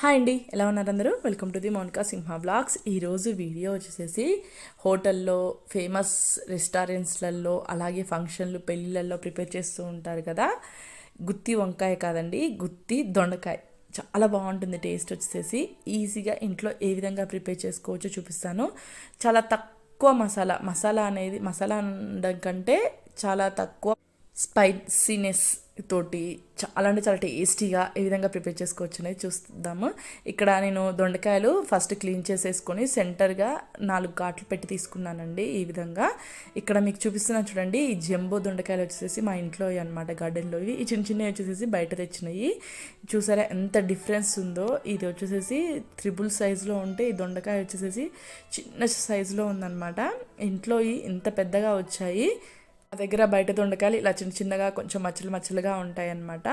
Hi అండి ఎలా ఉన్నారు అందరూ? Welcome to the Mounika Simha blogs ఈరోజు వీడియో వచ్చేసేసి హోటల్లో ఫేమస్ రెస్టారెంట్స్లలో అలాగే ఫంక్షన్లు పెళ్ళిళ్ళల్లో ప్రిపేర్ చేస్తూ ఉంటారు కదా? గుత్తి వంకాయ కాదండి గుత్తి దొండకాయ. చాలా బాగుంటుంది టేస్ట్ వచ్చేసేసి ఈజీగా ఇంట్లో ఏ విధంగా ప్రిపేర్ చేసుకోవచ్చో చూపిస్తాను. చాలా తక్కువ మసాలా. మసాలా అనేది మసాలా అనడం కంటే చాలా తక్కువ స్పైసీనెస్ తోటి చాలా అంటే చాలా టేస్టీగా ఏ విధంగా ప్రిపేర్ చేసుకోవచ్చు అనేది చూద్దాము. ఇక్కడ నేను దొండకాయలు ఫస్ట్ క్లీన్ చేసేసుకొని సెంటర్గా నాలుగు ఘాట్లు పెట్టి తీసుకున్నానండి ఈ విధంగా. ఇక్కడ మీకు చూపిస్తున్నాను చూడండి ఈ జంబో దొండకాయలు వచ్చేసి మా ఇంట్లో అనమాట గార్డెన్లో ఇవి ఈ చిన్న చిన్నవి వచ్చేసి బయట తెచ్చినాయి. చూసారా ఎంత డిఫరెన్స్ ఉందో. ఇది వచ్చేసేసి త్రిబుల్ సైజులో ఉంటే ఈ దొండకాయ వచ్చేసేసి చిన్న సైజులో ఉందన్నమాట. ఇంట్లో ఇంత పెద్దగా వచ్చాయి. మా దగ్గర బయట దొండకాయలు ఇలా చిన్న చిన్నగా కొంచెం మచ్చలు మచ్చలుగా ఉంటాయి అన్నమాట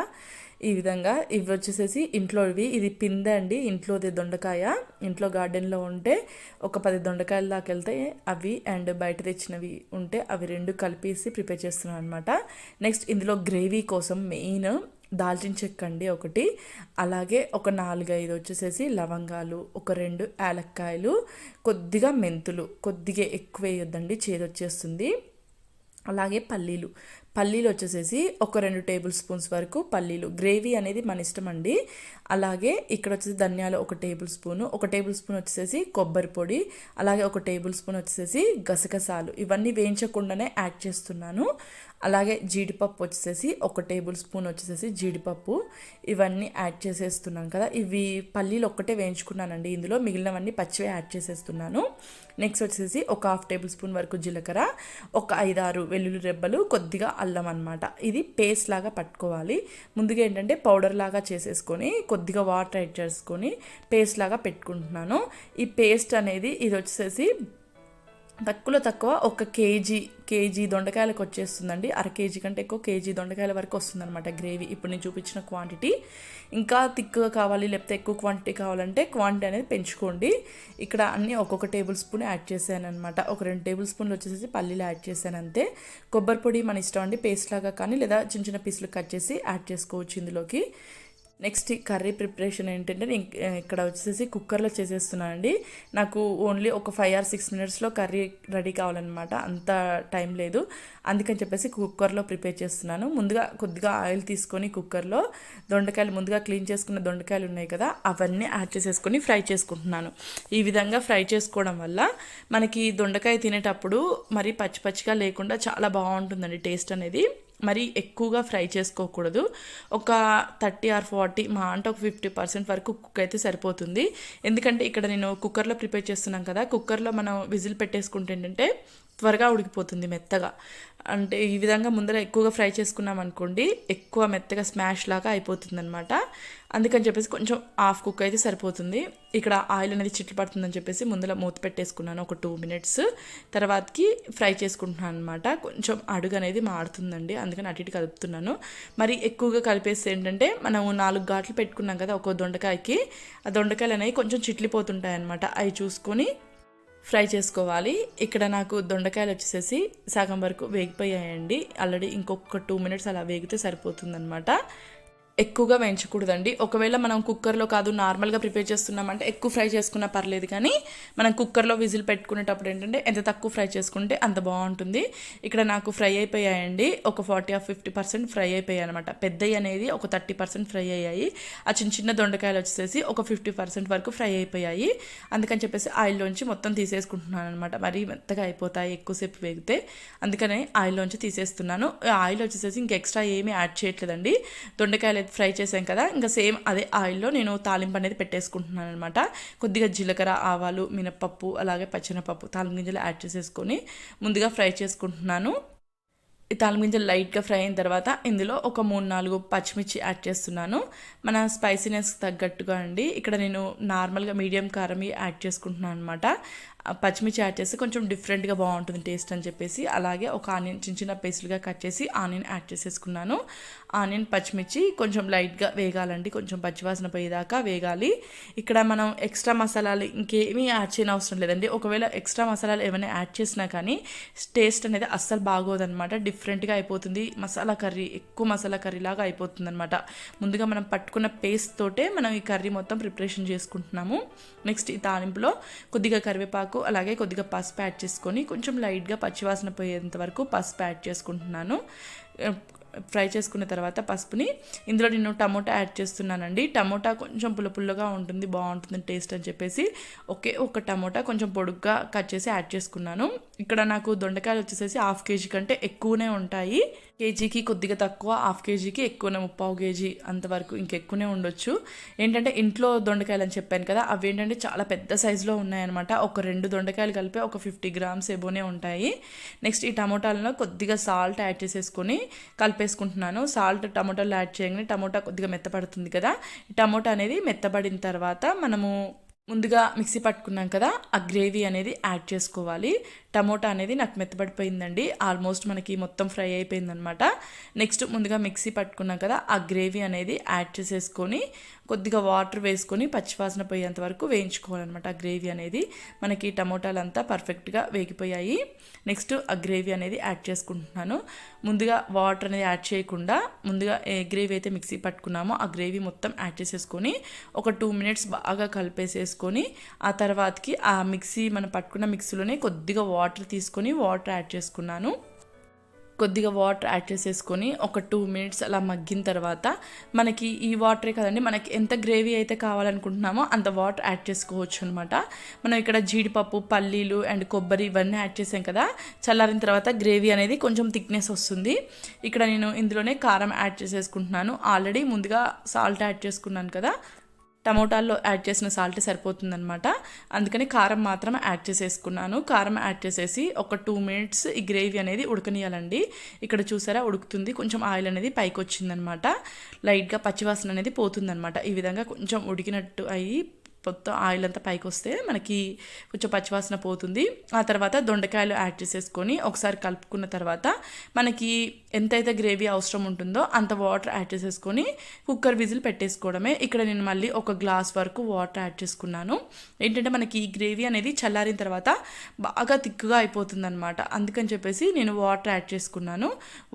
ఈ విధంగా ఇవి వచ్చేసేసి ఇంట్లో ఇవి. ఇది పిందె అండి. ఇంట్లోది దొండకాయ. ఇంట్లో గార్డెన్లో ఉంటే ఒక పది దొండకాయల దాకా వెళ్తే అవి అండ్ బయట తెచ్చినవి ఉంటే అవి రెండు కలిపేసి ప్రిపేర్ చేస్తున్నాను అనమాట నెక్స్ట్ ఇందులో గ్రేవీ కోసం మెయిన్ దాల్చిన చెక్క అండి ఒకటి. అలాగే ఒక నాలుగైదు వచ్చేసేసి లవంగాలు ఒక రెండు యాలక్కాయలు కొద్దిగా మెంతులు. కొద్దిగా ఎక్కువ వేయొద్దండి. చేదొచ్చేస్తుంది. అలాగే పల్లీలు. పల్లీలు వచ్చేసేసి ఒక రెండు టేబుల్ స్పూన్స్ వరకు పల్లీలు. గ్రేవీ అనేది మన ఇష్టం అండి. అలాగే ఇక్కడ వచ్చేసి ధనియాలు ఒక టేబుల్ స్పూను ఒక టేబుల్ స్పూన్ వచ్చేసి కొబ్బరి పొడి అలాగే ఒక టేబుల్ స్పూన్ వచ్చేసి గసగసాలు. ఇవన్నీ వేయించకుండానే యాడ్ చేస్తున్నాను. అలాగే జీడిపప్పు వచ్చేసి ఒక టేబుల్ స్పూన్ వచ్చేసి జీడిపప్పు. ఇవన్నీ యాడ్ చేసేస్తున్నాను కదా. ఇవి పల్లీలు ఒక్కటే వేయించుకున్నానండి. ఇందులో మిగిలినవన్నీ పచ్చివే యాడ్ చేసేస్తున్నాను. నెక్స్ట్ వచ్చేసి ఒక హాఫ్ టేబుల్ స్పూన్ వరకు జీలకర్ర ఒక ఐదారు వెల్లుల్లి రెబ్బలు కొద్దిగా అల్లం అనమాట ఇది పేస్ట్ లాగా పట్టుకోవాలి. ముందుగా ఏంటంటే పౌడర్ లాగా చేసేసుకొని కొద్దిగా వాటర్ యాడ్ చేసుకొని పేస్ట్ లాగా పెట్టుకుంటున్నాను. ఈ పేస్ట్ అనేది ఇది వచ్చేసి తక్కువలో తక్కువ ఒక కేజీ కేజీ దొండకాయలకు వచ్చేస్తుందండి. అర కేజీ కంటే ఎక్కువ కేజీ దొండకాయల వరకు వస్తుందన్నమాట గ్రేవీ. ఇప్పుడు నేను చూపించిన క్వాంటిటీ. ఇంకా తిక్కుగా కావాలి లేకపోతే ఎక్కువ క్వాంటిటీ కావాలంటే క్వాంటిటీ అనేది పెంచుకోండి. ఇక్కడ అన్నీ ఒక్కొక్క టేబుల్ స్పూన్ యాడ్ చేశాను అనమాట ఒక రెండు టేబుల్ స్పూన్లు వచ్చేసి పల్లీలు యాడ్ చేశాను అంతే. కొబ్బరి పొడి మన ఇష్టం అండి పేస్ట్ లాగా కానీ లేదా చిన్న చిన్న పీసులు కట్ చేసి యాడ్ చేసుకోవచ్చు ఇందులోకి. నెక్స్ట్ కర్రీ ప్రిపరేషన్ ఏంటంటే నేను ఇక్కడ వచ్చేసి కుక్కర్లో చేసేస్తున్నానండి. నాకు ఓన్లీ ఒక ఫైవ్ ఆర్ సిక్స్ మినిట్స్లో కర్రీ రెడీ కావాలన్నమాట. అంత టైం లేదు. అందుకని చెప్పేసి కుక్కర్లో ప్రిపేర్ చేస్తున్నాను. ముందుగా కొద్దిగా ఆయిల్ తీసుకొని కుక్కర్లో దొండకాయలు ముందుగా క్లీన్ చేసుకున్న దొండకాయలు ఉన్నాయి కదా అవన్నీ యాడ్ చేసేసుకొని ఫ్రై చేసుకుంటున్నాను. ఈ విధంగా ఫ్రై చేసుకోవడం వల్ల మనకి దొండకాయ తినేటప్పుడు మరి పచ్చి పచ్చిగా లేకుండా చాలా బాగుంటుందండి టేస్ట్ అనేది. మరి ఎక్కువగా ఫ్రై చేసుకోకూడదు. ఒక థర్టీ ఆర్ ఫార్టీ మా అంటే ఒక ఫిఫ్టీ పర్సెంట్ వరకు కుక్ అయితే సరిపోతుంది. ఎందుకంటే ఇక్కడ నేను కుక్కర్లో ప్రిపేర్ చేస్తున్నాం కదా కుక్కర్లో మనం విజిల్ పెట్టేసుకుంటే ఏంటంటే త్వరగా ఉడికిపోతుంది మెత్తగా. అంటే ఈ విధంగా ముందర ఎక్కువగా ఫ్రై చేసుకున్నాం అనుకోండి ఎక్కువ మెత్తగా స్మాష్ లాగా అయిపోతుంది అనమాట అందుకని చెప్పేసి కొంచెం హాఫ్ కుక్ అయితే సరిపోతుంది. ఇక్కడ ఆయిల్ అనేది చిట్లు పడుతుందని చెప్పేసి ముందర మూత పెట్టేసుకున్నాను ఒక టూ మినిట్స్. తర్వాతకి ఫ్రై చేసుకుంటున్నాను అనమాట కొంచెం అడుగు అనేది మాడుతుందండి అందుకని అటు ఇటు కలుపుతున్నాను. మరి ఎక్కువగా కలిపేసి ఏంటంటే మనం నాలుగు ఘాట్లు పెట్టుకున్నాం కదా ఒక దొండకాయకి ఆ దొండకాయలు అనేవి కొంచెం చిట్లిపోతుంటాయి అనమాట అవి చూసుకొని ఫ్రై చేసుకోవాలి. ఇక్కడ నాకు దొండకాయలు వచ్చేసేసి సగం వరకు వేగిపోయాయండి. ఆల్రెడీ ఇంకొక టూ మినిట్స్ అలా వేగితే సరిపోతుందనమాట ఎక్కువగా వేయించకూడదండి. ఒకవేళ మనం కుక్కర్లో కాదు నార్మల్గా ప్రిపేర్ చేస్తున్నామంటే ఎక్కువ ఫ్రై చేసుకున్నా పర్లేదు కానీ మనం కుక్కర్లో విజిల్ పెట్టుకునేటప్పుడు ఏంటంటే ఎంత తక్కువ ఫ్రై చేసుకుంటే అంత బాగుంటుంది. ఇక్కడ నాకు ఫ్రై అయిపోయాయండి. ఒక forty of fifty percent fry అయిపోయాయి అనమాట పెద్దవి అనేది ఒక థర్టీ పర్సెంట్ ఫ్రై అయ్యాయి. ఆ చిన్న చిన్న దొండకాయలు వచ్చేసి ఒక ఫిఫ్టీ పర్సెంట్ వరకు ఫ్రై అయిపోయాయి. అందుకని చెప్పేసి ఆయిల్లోంచి మొత్తం తీసేసుకుంటున్నాను అనమాట మరీ మెత్తగా అయిపోతాయి ఎక్కువసేపు వేగితే. అందుకనే ఆయిల్లోంచి తీసేస్తున్నాను. ఆయిల్ వచ్చేసేసి ఇంక ఎక్స్ట్రా ఏమీ యాడ్ చేయట్లేదండి. దొండకాయలు ఫ్రై చేసాం కదా ఇంకా సేమ్ అదే ఆయిల్లో నేను తాలింపు అనేది పెట్టేసుకుంటున్నాను అనమాట కొద్దిగా జీలకర్ర ఆవాలు మినపప్పు అలాగే పచ్చినపప్పు తాలింపు గింజలు యాడ్ చేసేసుకొని ముందుగా ఫ్రై చేసుకుంటున్నాను. ఈ తాలింపు గింజలు లైట్గా ఫ్రై అయిన తర్వాత ఇందులో ఒక మూడు నాలుగు పచ్చిమిర్చి యాడ్ చేస్తున్నాను. మన స్పైసీనెస్ తగ్గట్టుగా అండి. ఇక్కడ నేను నార్మల్గా మీడియం కారం యాడ్ చేసుకుంటున్నాను అనమాట పచ్చిమిర్చి యాడ్ చేస్తే కొంచెం డిఫరెంట్గా బాగుంటుంది టేస్ట్ అని చెప్పేసి. అలాగే ఒక ఆనియన్ చిన్న చిన్న పేస్ట్లుగా కట్ చేసి ఆనియన్ యాడ్ చేసేసుకున్నాను. ఆనియన్ పచ్చిమిర్చి కొంచెం లైట్గా వేగాలండి. కొంచెం పచ్చివాసన పోయేదాకా వేగాలి. ఇక్కడ మనం ఎక్స్ట్రా మసాలాలు ఇంకేమీ యాడ్ చేయని అవసరం లేదండి. ఒకవేళ ఎక్స్ట్రా మసాలాలు ఏమైనా యాడ్ చేసినా కానీ టేస్ట్ అనేది అస్సలు బాగోదన్నమాట. డిఫరెంట్గా అయిపోతుంది. మసాలా కర్రీ ఎక్కువ మసాలా కర్రీ లాగా అయిపోతుంది అనమాట ముందుగా మనం పట్టుకున్న పేస్ట్ తోటే మనం ఈ కర్రీ మొత్తం ప్రిపరేషన్ చేసుకుంటున్నాము. నెక్స్ట్ ఈ తాలింపులో కొద్దిగా కరివేపాకు అలాగే కొద్దిగా పసుపు యాడ్ చేసుకొని కొంచెం లైట్గా పచ్చివాసన పోయేంత వరకు పసుపు యాడ్ చేసుకుంటున్నాను. ఫ్రై చేసుకున్న తర్వాత పసుపుని ఇందులో నేను టమోటా యాడ్ చేస్తున్నానండి. టమోటా కొంచెం పుల్లపుల్లగా ఉంటుంది బాగుంటుంది టేస్ట్ అని చెప్పేసి ఒకే ఒక టమోటా కొంచెం పొడుగ్గా కట్ చేసి యాడ్ చేసుకున్నాను. ఇక్కడ నాకు దొండకాయలు వచ్చేసేసి హాఫ్ కేజీ కంటే ఎక్కువనే ఉంటాయి. కేజీకి కొద్దిగా తక్కువ హాఫ్ కేజీకి ఎక్కువనే ముప్పావు కేజీ అంతవరకు ఇంకెక్కువనే ఉండొచ్చు. ఏంటంటే ఇంట్లో దొండకాయలు అని చెప్పాను కదా అవి ఏంటంటే చాలా పెద్ద సైజులో ఉన్నాయన్నమాట. ఒక రెండు దొండకాయలు కలిపి ఒక ఫిఫ్టీ గ్రామ్స్ ఏబోనే ఉంటాయి. నెక్స్ట్ ఈ టమోటాలను కొద్దిగా సాల్ట్ యాడ్ చేసేసుకొని కలిపేసుకుంటున్నాను. సాల్ట్ టమోటాలు యాడ్ చేయగానే టమోటా కొద్దిగా మెత్తపడుతుంది కదా. ఈ టమోటా అనేది మెత్తబడిన తర్వాత మనము ముందుగా మిక్సీ పట్టుకున్నాం కదా ఆ గ్రేవీ అనేది యాడ్ చేసుకోవాలి. టమోటా అనేది నాకు మెత్తబడిపోయిందండి. ఆల్మోస్ట్ మనకి మొత్తం ఫ్రై అయిపోయిందనమాట. నెక్స్ట్ ముందుగా మిక్సీ పట్టుకున్నాం కదా ఆ గ్రేవీ అనేది యాడ్ చేసేసుకొని కొద్దిగా వాటర్ వేసుకొని పచ్చివాసన పోయేంత వరకు వేయించుకోవాలన్నమాట ఆ గ్రేవీ అనేది. మనకి టమోటాలు అంతా పర్ఫెక్ట్గా వేగిపోయాయి. నెక్స్ట్ ఆ గ్రేవీ అనేది యాడ్ చేసుకుంటున్నాను. ముందుగా వాటర్ అనేది యాడ్ చేయకుండా ముందుగా ఏ గ్రేవీ అయితే మిక్సీ పట్టుకున్నామో ఆ గ్రేవీ మొత్తం యాడ్ చేసేసుకొని ఒక టూ మినిట్స్ బాగా కలిపేసేసుకొని ఆ తర్వాతకి ఆ మిక్సీ మనం పట్టుకున్న మిక్సీలోనే కొద్దిగా వాటర్ తీసుకొని వాటర్ యాడ్ చేసుకున్నాను. కొద్దిగా వాటర్ యాడ్ చేసేసుకొని ఒక టూ మినిట్స్ అలా మగ్గిన తర్వాత మనకి ఈ వాటరే కదండి మనకి ఎంత గ్రేవీ అయితే కావాలనుకుంటున్నామో అంత వాటర్ యాడ్ చేసుకోవచ్చు అనమాట మనం ఇక్కడ జీడిపప్పు పల్లీలు అండ్ కొబ్బరి ఇవన్నీ యాడ్ చేసాం కదా చల్లారిన తర్వాత గ్రేవీ అనేది కొంచెం థిక్నెస్ వస్తుంది. ఇక్కడ నేను ఇందులోనే కారం యాడ్ చేసేసుకుంటున్నాను. ఆల్రెడీ ముందుగా సాల్ట్ యాడ్ చేసుకున్నాను కదా టమోటాల్లో యాడ్ చేసిన సాల్ట్ సరిపోతుందనమాట అందుకని కారం మాత్రం యాడ్ చేసేసుకున్నాను. కారం యాడ్ చేసేసి ఒక టూ మినిట్స్ ఈ గ్రేవీ అనేది ఉడకనియాలండి ఇక్కడ చూసారా ఉడుకుతుంది. కొంచెం ఆయిల్ అనేది పైకి వచ్చిందనమాట లైట్గా పచ్చివాసన అనేది పోతుందనమాట ఈ విధంగా కొంచెం ఉడికినట్టు అయ్యి మొత్తం ఆయిల్ అంతా పైకి వస్తే మనకి కొంచెం పచ్చివాసన పోతుంది. ఆ తర్వాత దొండకాయలు యాడ్ చేసేసుకొని ఒకసారి కలుపుకున్న తర్వాత మనకి ఎంతైతే గ్రేవీ అవసరం ఉంటుందో అంత వాటర్ యాడ్ చేసేసుకొని కుక్కర్ విజిల్ పెట్టేసుకోవడమే. ఇక్కడ నేను మళ్ళీ ఒక గ్లాస్ వరకు వాటర్ యాడ్ చేసుకున్నాను. ఏంటంటే మనకి ఈ గ్రేవీ అనేది చల్లారిన తర్వాత బాగా తిక్కుగా అయిపోతుంది అనమాట అందుకని చెప్పేసి నేను వాటర్ యాడ్ చేసుకున్నాను.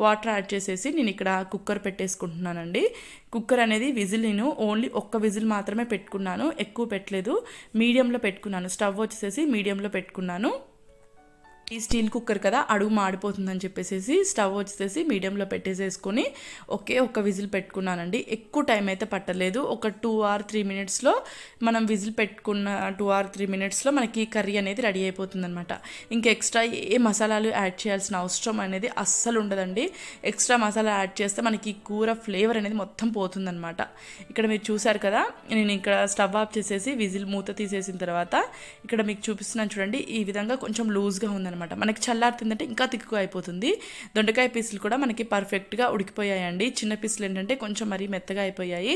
వాటర్ యాడ్ చేసేసి నేను ఇక్కడ కుక్కర్ పెట్టేసుకుంటున్నానండి. కుక్కర్ అనేది విజిల్ నేను ఓన్లీ ఒక్క విజిల్ మాత్రమే పెట్టుకున్నాను ఎక్కువ పెట్టలేదు. మీడియంలో పెట్టుకున్నాను. స్టవ్ వచ్చేసి మీడియంలో పెట్టుకున్నాను. ఈ స్టీల్ కుక్కర్ కదా అడుగు మాడిపోతుందని చెప్పేసి స్టవ్ వచ్చేసి మీడియంలో పెట్టేసేసుకొని ఒకే ఒక్క విజిల్ పెట్టుకున్నానండి. ఎక్కువ టైం అయితే పట్టలేదు. ఒక టూ ఆర్ త్రీ మినిట్స్లో మనం విజిల్ పెట్టుకున్న టూ ఆర్ త్రీ మినిట్స్లో మనకి కర్రీ అనేది రెడీ అయిపోతుంది అనమాట ఇంకా ఎక్స్ట్రా ఏ మసాలాలు యాడ్ చేయాల్సిన అవసరం అనేది అస్సలు ఉండదండి. ఎక్స్ట్రా మసాలా యాడ్ చేస్తే మనకి కూర ఫ్లేవర్ అనేది మొత్తం పోతుందనమాట ఇక్కడ మీరు చూసారు కదా నేను ఇక్కడ స్టవ్ ఆఫ్ చేసేసి విజిల్ మూత తీసేసిన తర్వాత ఇక్కడ మీకు చూపిస్తున్నాను చూడండి ఈ విధంగా కొంచెం లూజ్గా ఉందన్నమాట. అనమాట. మనకి చల్లారుతుందంటే ఇంకా తిక్కుగా అయిపోతుంది. దొండకాయ పీసులు కూడా మనకి పర్ఫెక్ట్గా ఉడికిపోయాయండి. చిన్న పీసులు ఏంటంటే కొంచెం మరీ మెత్తగా అయిపోయాయి.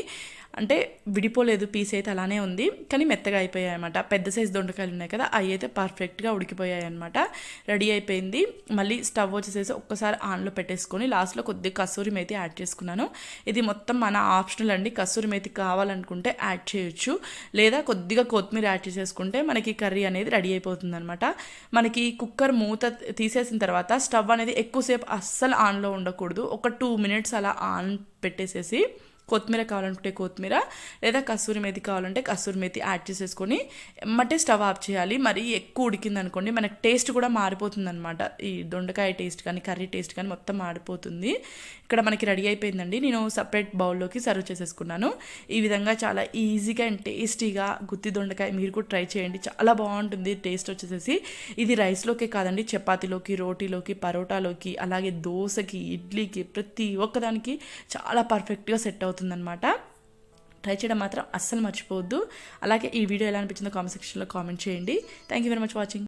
అంటే విడిపోలేదు పీస్ అయితే అలానే ఉంది కానీ మెత్తగా అయిపోయాయి అనమాట. పెద్ద సైజు దొండకాయలు ఉన్నాయి కదా అవి అయితే పర్ఫెక్ట్గా ఉడికిపోయాయి అనమాట. రెడీ అయిపోయింది. మళ్ళీ స్టవ్ వచ్చేసేసి ఒక్కసారి ఆన్లో పెట్టేసుకొని లాస్ట్లో కొద్దిగా కసూరి మేతి యాడ్ చేసుకున్నాను. ఇది మొత్తం మన ఆప్షనల్ అండి. కసూరి మేతి కావాలనుకుంటే యాడ్ చేయొచ్చు. లేదా కొద్దిగా కొత్తిమీర యాడ్ చేసేసుకుంటే మనకి కర్రీ అనేది రెడీ అయిపోతుంది అనమాట మనకి కుక్కర్ మూత తీసేసిన తర్వాత స్టవ్ అనేది ఎక్కువసేపు అస్సలు ఆన్లో ఉండకూడదు. ఒక టూ మినిట్స్ అలా ఆన్ పెట్టేసేసి కొత్తిమీర కావాలంటే కొత్తిమీర లేదా కస్తూరి మేతి కావాలంటే కస్తూరి మేతి యాడ్ చేసేసుకొని ఎమ్మటే స్టవ్ ఆఫ్ చేయాలి. మరి ఎక్కువ ఉడికింది అనుకోండి మనకి టేస్ట్ కూడా మారిపోతుంది అనమాట ఈ దొండకాయ టేస్ట్ కానీ కర్రీ టేస్ట్ కానీ మొత్తం మారిపోతుంది. ఇక్కడ మనకి రెడీ అయిపోయిందండి. నేను సపరేట్ బౌల్లోకి సర్వ్ చేసేసుకున్నాను. ఈ విధంగా చాలా ఈజీగా అండ్ టేస్టీగా గుత్తి దొండకాయ మీరు కూడా ట్రై చేయండి. చాలా బాగుంటుంది టేస్ట్ వచ్చేసేసి. ఇది రైస్లోకే కాదండి చపాతీలోకి రోటీలోకి పరోటాలోకి అలాగే దోశకి ఇడ్లీకి ప్రతి ఒక్కదానికి చాలా పర్ఫెక్ట్గా సెట్ అవుతుందన్నమాట. ట్రై చేయడం మాత్రం అస్సలు మర్చిపోవద్దు. అలాగే ఈ వీడియో ఎలా అనిపించిందో కామెంట్ సెక్షన్లో కామెంట్ చేయండి. Thank you very much watching